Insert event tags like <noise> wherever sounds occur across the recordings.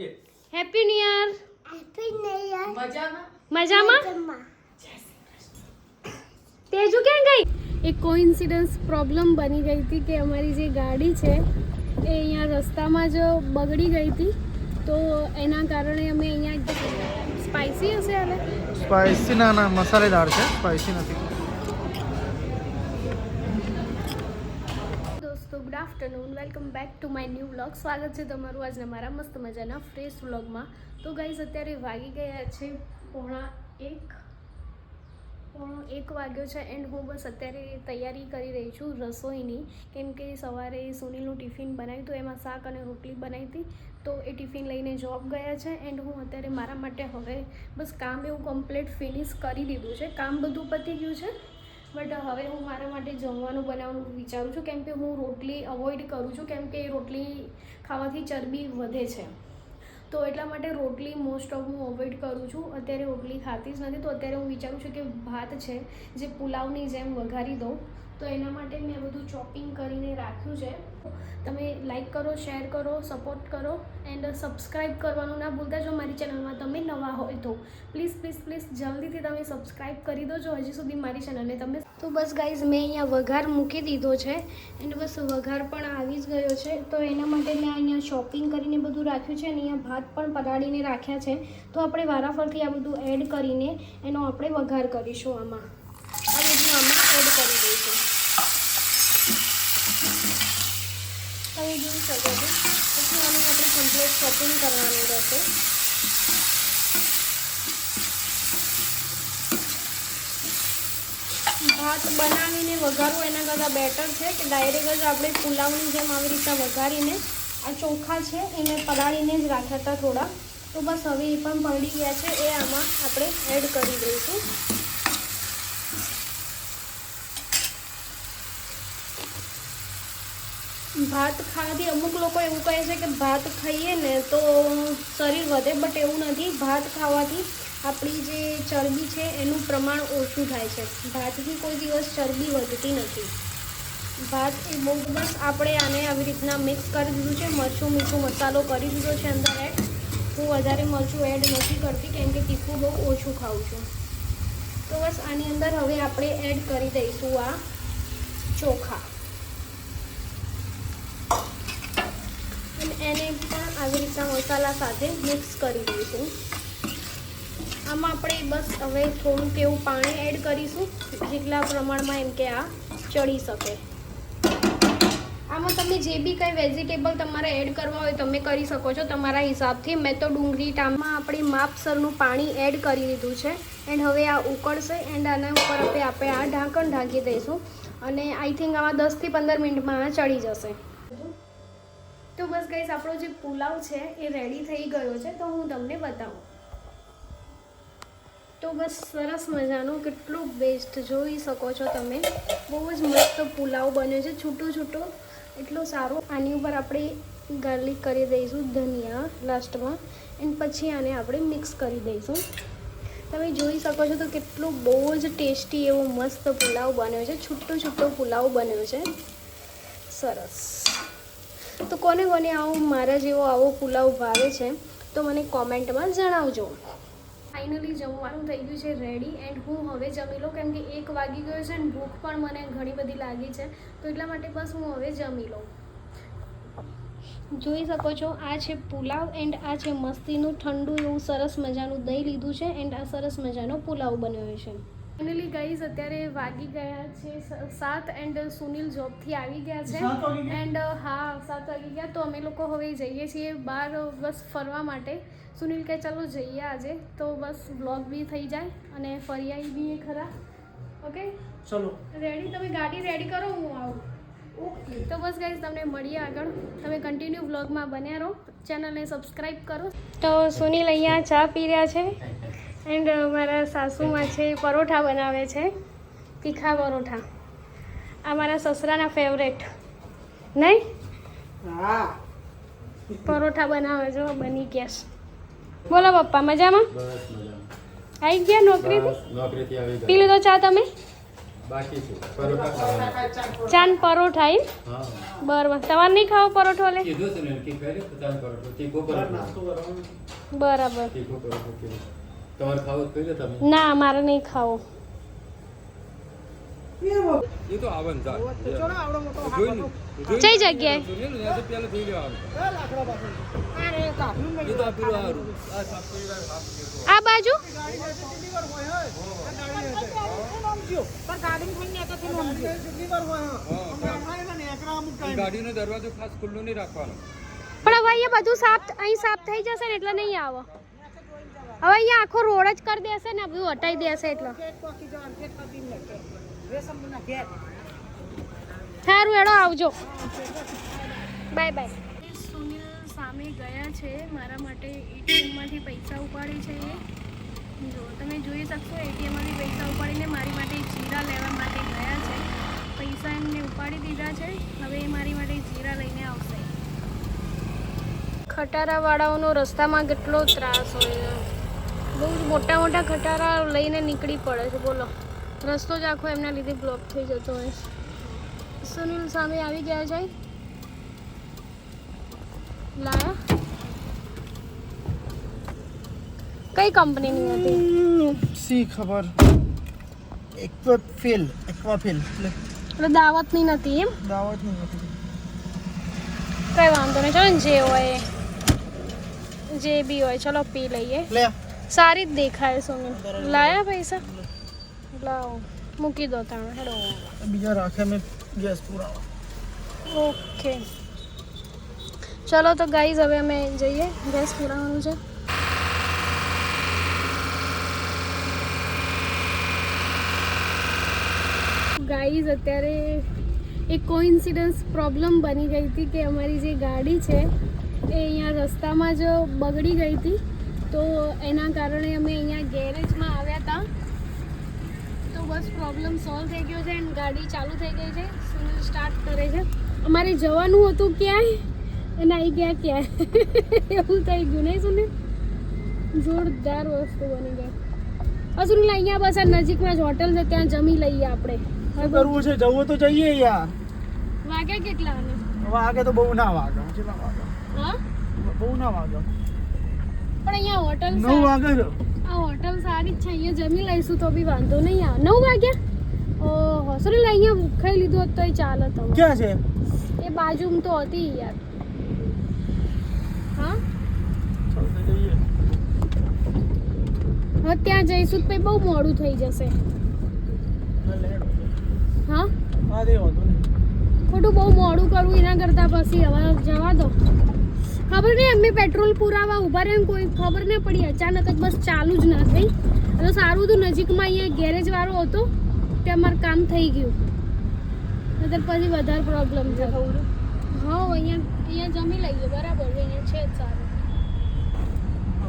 આપજે happy new year happy new year મજામાં? મજામાં? તેજુ ક્યાં ગઈ? એક કોઇન્સિડન્સ પ્રોબ્લેમ બની ગઈ હતી કે અમારી જે ગાડી છે એ અહીંયા રસ્તામાં જ બગડી ગઈ હતી. તો એના કારણે અમે અહીંયા સ્પાઇસી હશે હવે સ્પાઈસી ના ના મસાલેદાર છે. સ્પાઈસી નથી. Good afternoon welcome back to my new vlog સ્વાગત છે તમારું આજના મારા મસ્ત મજાના ફ્રેશ વ્લોગમાં તો ગાઈઝ અત્યારે વાગી ગયા છે પોણા એક. પોણો એક વાગ્યો છે એન્ડ હું બસ અત્યારે તૈયારી કરી રહી છું રસોઈની. કેમ કે સવારે સુનિલનું ટિફિન બનાવ્યું હતું એમાં શાક અને રોટલી બનાવી હતી. તો એ ટિફિન લઈને જોબ ગયા છે એન્ડ હું અત્યારે મારા માટે હવે બસ કામ એવું કમ્પ્લીટ ફિનિશ કરી દીધું છે. કામ બધું પતી ગયું છે. બટ હવે હું મારા માટે જમવાનું બનાવવાનું વિચારું છું, કેમ કે હું રોટલી અવોઇડ કરું છું, કેમ કે રોટલી ખાવાથી ચરબી વધે છે. તો એટલા માટે રોટલી મોસ્ટ ઓફ હું અવોઇડ કરું છું. અત્યારે રોટલી ખાતી જ નથી, તો અત્યારે હું વિચારું છું કે ભાત છે, જે પુલાવની જેમ વઘારી દઉં તો એના માટે મેં બધું ચોપિંગ કરીને રાખ્યું છે. તમે લાઈક કરો શેર કરો સપોર્ટ કરો એન્ડ સબસ્ક્રાઈબ કરવાનું ના ભૂલતા. જો મારી ચેનલમાં તમે નવા હોય તો પ્લીઝ પ્લીઝ પ્લીઝ જલ્દીથી તમે સબસ્ક્રાઈબ કરી દો જો હજી સુધી મારી ચેનલને તમે તો બસ ગાઈઝ મેં અહીંયા વઘાર મૂકી દીધો છે એન્ડ બસ વઘાર પણ આવી જ ગયો છે. તો એના માટે મેં અહીંયા શોપિંગ કરીને બધું રાખ્યું છે અને અહીંયા ભાત પણ પલાળીને રાખ્યા છે. તો આપણે વારાફરથી આ બધું એડ કરીને એનો આપણે વઘાર કરીશું આમાં આ બધું આમાં એડ કરી દઈશું તમે જોઈ શકો છો પછી આનું આપણે શોપિંગ કરવાનું રહેશે. ભાત બનાવીને વઘારવું એના કરતાં બેટર છે કે ડાયરેક્ટ જ આપણે પુલાવની જેમ આવી રીતના વઘારીને, આ ચોખા છે એને પલાળીને જ રાખ્યા હતા થોડા. તો બસ હવે એ પણ પલળી ગયા છે, એ આમાં આપણે એડ કરી દઈશું. ભાત ખાવાથી અમુક લોકો એવું કહે છે કે ભાત ખાઈએ ને તો શરીર વધે, બટ એવું નથી. ભાત ખાવાથી આપણી જે ચરબી છે એનું પ્રમાણ ઓછું થાય છે. ભાતથી કોઈ દિવસ ચરબી વધતી નથી. ભાત એ બહુ બસ આપણે આને આવી રીતના મિક્સ કરી દીધું છે. મરચું, મીઠું મસાલો કરી દીધો છે અંદર એડ હું વધારે મરચું એડ નથી કરતી કેમ કે તીખું બહુ ઓછું ખાઉં છું. તો બસ આની અંદર હવે આપણે એડ કરી દઈશું આ ચોખા. અને એને પણ આવી રીતના મસાલા સાથે મિક્સ કરી દઈશું. આમાં આપણે બસ હવે થોડુંક એવું પાણી એડ કરીશું, જેટલા પ્રમાણમાં એમ કે આ ચડી શકે. આમાં તમે જે બી કંઈ વેજીટેબલ તમારે એડ કરવા હોય તમે કરી શકો છો. તમારા હિસાબથી મેં તો ડુંગળી ટામાં આપણી માપસરનું પાણી એડ કરી દીધું છે. એન્ડ હવે આ ઉકળશે એન્ડ આના ઉપર આપણે આપણે આ ઢાંકણ ઢાંકી દઈશું. અને આઈ થિંક આમાં દસથી પંદર મિનિટમાં આ ચડી જશે. તો બસ ગાઈસ આપણો જે પુલાવ છે એ રેડી થઈ ગયો છે, તો હું તમને બતાવું. તો બસ સરસ મજાનું કેટલું બેસ્ટ જોઈ શકો છો તમે. બહુ જ મસ્ત પુલાવ બન્યો છે, છૂટું છૂટું. એટલું સારું. આની ઉપર આપણે ગાર્લિક કરી દઈશું, ધનિયા લાસ્ટમાં એન્ડ પછી આને આપણે મિક્સ કરી દઈશું. તમે જોઈ શકો છો તો કેટલો બહુ જ ટેસ્ટી એવો મસ્ત પુલાવ બન્યો છે, છૂટો છૂટો પુલાવ બન્યો છે. સરસ. તો કોને કોને આવો મારા જેવો આવો પુલાવ ભાવે છે, તો મને કોમેન્ટમાં જણાવજો. ફાઇનલી જમવાનું થઈ ગયું છે રેડી એન્ડ હું હવે જમી લઉં કેમ કે એક વાગી ગયો છે અને ભૂખ પણ મને ઘણી બધી લાગી છે, તો એટલા માટે બસ હું હવે જમી લઉં. જોઈ શકો છો, આ છે પુલાવ એન્ડ આ છે મસ્તીનું ઠંડુ એવું સરસ મજાનું દહીં લીધું છે એન્ડ આ સરસ મજાનો પુલાવ બન્યો છે. ફાઇનલી ગાઈઝ અત્યારે વાગી ગયા છે સાત એન્ડ સુનિલ જોબથી આવી ગયા છે? એન્ડ હા સાત વાગી ગયા. તો અમે લોકો હવે જઈએ છીએ બહાર બસ ફરવા માટે. સુનિલ કે ચાલો જઈએ આજે. તો બસ બ્લોગ બી થઈ જાય અને ફરી આવી બી ખરા. ઓકે ચલો. રેડી તમે ગાડી રેડી કરો હું આવું. તો બસ ગાઈઝ તમને મળીએ આગળ. તમે કન્ટિન્યુ વ્લોગમાં બન્યા રહો. ચેનલને સબસ્ક્રાઈબ કરો. તો સુનિલ અહીંયા ચા પી રહ્યા છે. એન્ડ મારા સાસુમાં છે પરોઠા બનાવે છે તીખા પરોઠા. આ મારા સસરાના ફેવરેટ નહીં? હા. પરોઠા બનાવે જો બની ગયા બોલો પપ્પા મજામાં? આવી ગયા નોકરીથી નોકરીથી પી લીધો ચા તમે? બાકી છે પરોઠા એમ? હા. બરાબર તમારે નહીં ખાવ પરોઠો લે? કીધું છે ને કે ખાઈ લે ચાંદ પરોઠો. પરોઠો. બરાબર. પરોઠો તમારે ખાવો કહી દો તમે. ના મારે નહીં ખાવો. એ તો આવે ને ચાલ જોઈ ને કઈ જગ્યાએ? આ બાજુ. ગાડીનો દરવાજો ખાસ ખુલ્લો નહીં રાખવાનો. પણ હવે અહીંયા બધું સાફ અહીં સાફ થઈ જશે ને એટલે નહીં આવો. હવે અહીંયા આખો રોડ જ કરી દેશે ને બધું હટાઈ દેશે એટલે. સારું એડો આવજો. બાય બાય સામે ગયા છે, મારા માટે એટીએમમાંથી પૈસા ઉપાડે છે જો, તમે જોઈ શકશો, એટીએમમાંથી પૈસા ઉપાડીને મારી માટે જીરા લેવા માટે ગયા છે. પૈસા એમને ઉપાડી દીધા છે, હવે એ મારી માટે જીરા લઈને આવશે. ખટારાવાળાઓનો રસ્તામાં કેટલો ત્રાસ હોય. બહુ જ મોટા મોટા ખટારા લઈને નીકળી પડે છે બોલો. રસ્તો જ આખો એમના લીધે બ્લોક થઈ જતો હોય છે. સુનિલ સામે આવી ગયા છે. લાયા? કઈ કંપનીની હતી? સી ખબર? એક્વા ફેલ એક્વા ફેલ એટલે એટલે દાવતની નથી એમ? દાવત નથી. કઈ વાંધો નહીં ચલો ને જે હોય જે બી હોય ચલો પી લઈએ. લે. સારી જ દેખાય સુનિલ લાયા પૈસા લાવો મૂકી દો તાણ હેડો બીજા રાખે મેં ગેસ પુરાવા ઓકે ચલો તો ગાઈઝ હવે અમે જઈએ ગેસ પુરાવાનું છે ગાઈઝ અત્યારે એક કોઇન્સિડન્સ પ્રોબ્લેમ બની ગઈ હતી કે અમારી જે ગાડી છે એ અહીંયા રસ્તામાં જ બગડી ગઈ હતી તો એના કારણે અમે અહીંયા ગેરેજમાં આવ્યા હતા. તો બસ પ્રોબ્લેમ સોલ્વ થઈ ગયો છે એન્ડ ગાડી ચાલુ થઈ ગઈ છે. સુનિલ સ્ટાર્ટ કરે છે. અમારે જવાનું હતું ક્યાંય? અને આવી ગયા ક્યાંય? <laughs> એવું થઈ ગયું નહીં સુનિલ જોરદાર વસ્તુ બની ગઈ. હા સુનિલ અહીંયા બસ આ નજીકમાં જ હોટલ છે ત્યાં જમી લઈએ આપણે. શું કરવું છે? જવું તો જઈએ યાર વાગે કેટલા વાગે તો બહુ ના વાગે. કેટલા વાગે. હા? બહુ ના વાગે. પણ અહીંયા હોટલ નવ વાગે આ હોટલ સારી જ છે અહીંયા જમી લઈશું તો બી વાંધો નહીં આવે. નવ વાગ્યા? ઓહો સુનિલ અહીંયા ભૂખાઈ લીધું હતું તોય ચાલે તો ક્યાં છે? એ બાજુમાં તો હતી યાર. હા? હવે ત્યાં જઈશું તો બહુ મોડું થઈ જશે. હા? હા ખોટું બહુ મોડું કરવું એના કરતાં પછી હવે જવા દો. ખબર નહીં અમે પેટ્રોલ પુરાવા ઊભા રહ્યા કોઈ ખબર નહીં પડી. અચાનક જ બસ ચાલુ જ ના થઈ. તો સારું હતું નજીકમાં અહીંયા ગેરેજ વાળો હતો તે અમારું કામ થઈ ગયું. નતર પછી વધારે પ્રોબ્લેમ છે હા અહીંયા અહીંયા જમી લઈએ બરાબર અહીંયા છે જ સારું.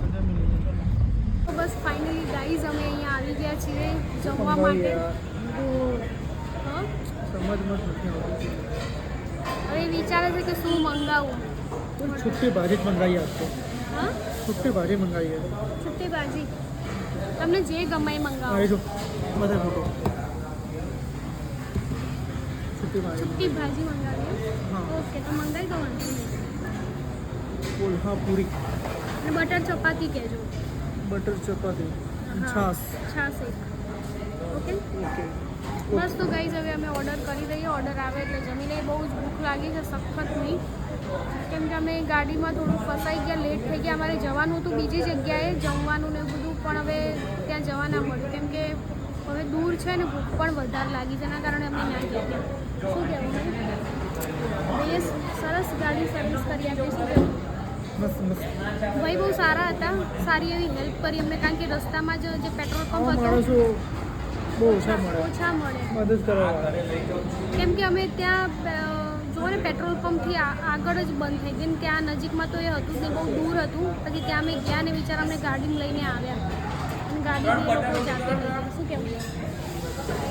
તો જમી લઈએ, ચાલો. તો બસ ફાઇનલી ગાઈઝ અમે અહીંયા આવી ગયા છીએ જમવા માટે. હા? સમજમાં જ નથી આવતું. હવે વિચારે છે કે શું મંગાવું. છુટ્ટી ભાજી જ મંગાવી આપતો હા છુટ્ટી ભાજી મંગાવીએ છુટ્ટી ભાજી તમને જે ગમે એ મંગાવો આવી જો બધે ફોટો છુટ્ટી ભાજી છુટ્ટી ભાજી મંગાવીએ હા ઓકે તો મંગાવી દો વાંધો નહીં બોલ હા પૂરી અને બટર ચપાતી કહેજો બટર ચપાતી હા. છાસ છાસ એક ઓકે ઓકે બસ તો ગાઈઝ હવે અમે ઓર્ડર કરી દઈએ ઓર્ડર આવે એટલે જમી લઈએ બહુ જ ભૂખ લાગી છે સખત નહીં. કેમ કે અમે ગાડીમાં થોડું ફસાઈ ગયા લેટ થઈ ગયા. અમારે જવાનું હતું બીજી જગ્યાએ જમવાનું ને બધું પણ હવે ત્યાં જવા ના મળ્યું. કેમ કે હવે દૂર છે ને ભૂખ પણ વધારે લાગી છે એના કારણે અમે ના ગયા શું કહેવું? બે સરસ ગાડી સર્વિસ કરી આપી શું કહેવું? ભાઈ બહુ સારા હતા. સારી એવી હેલ્પ કરી અમને કારણ કે રસ્તામાં જ જે પેટ્રોલ પંપ હતો બહુ ઓછા મળે. ઓછા મળે. મદદ કરવા. કેમ કે અમે ત્યાં ને પેટ્રોલ પંપથી આ- આગળ જ બંધ થઈ ગઈ. ને ત્યાં નજીકમાં તો એ હતું જ નહીં બહુ દૂર હતું. પછી ત્યાં અમે ગયા ને વિચાર અમને ગાડી લઈને આવ્યા. અને ગાડી એ લોકો જાતે લઈ ગયા. શું કહેવું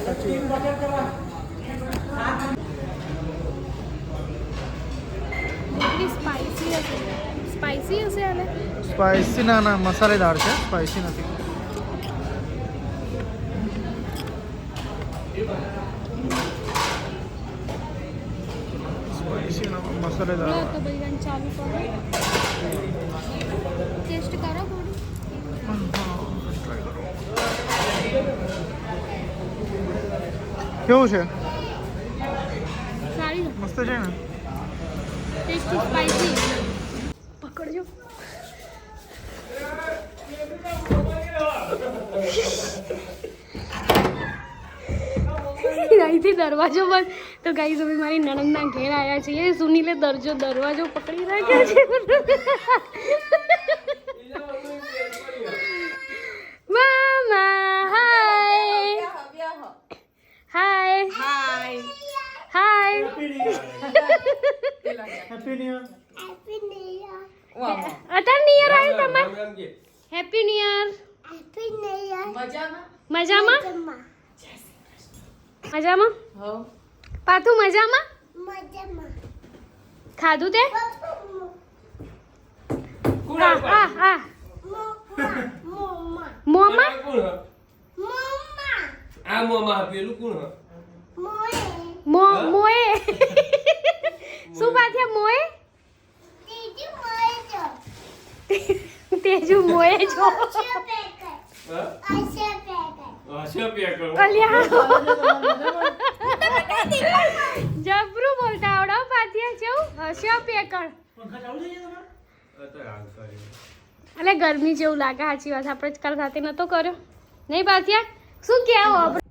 સાચી એટલી સ્પાઇસી હશે. સ્પાઇસી હશે હાલે સ્પાઇસી ના ના, મસાલેદાર છે. સ્પાઇસી નથી. મસાલે લો તો બધાને ચાલુ કરો. ટેસ્ટ કરો થોડું. કેવું છે? સારી. મસ્ત છે ને? ટેસ્ટી સ્પાઈસી પકડજો. અહીંથી દરવાજો બંધ. તો ગાઈઝ અમે મારી નણંદના ઘેર આવ્યા છીએ. સુનીલે દરજો દરવાજો પકડી રાખ્યો છે. મામા hi hi hi happy new Atar નિયર આવ્યું તમારે હેપી મજામાં પાતું મજામાં ખાધું તે હા હા હા મોમાં આ મોમાં પેલું કોણ હ? મો મોએ શું પાથ્યા મોએ તેજુ મોએ જો હ? હશે પેકર. અલ્યા જબરું બોલતા આવડો પાથિયા જેવું. હસ્યો પેકળ એટલે ગરમી જેવું લાગે સાચી વાત. આપણે જ કાલ સાથે નતો કર્યો. નહીં પાથિયા શું કહેવું? આપણે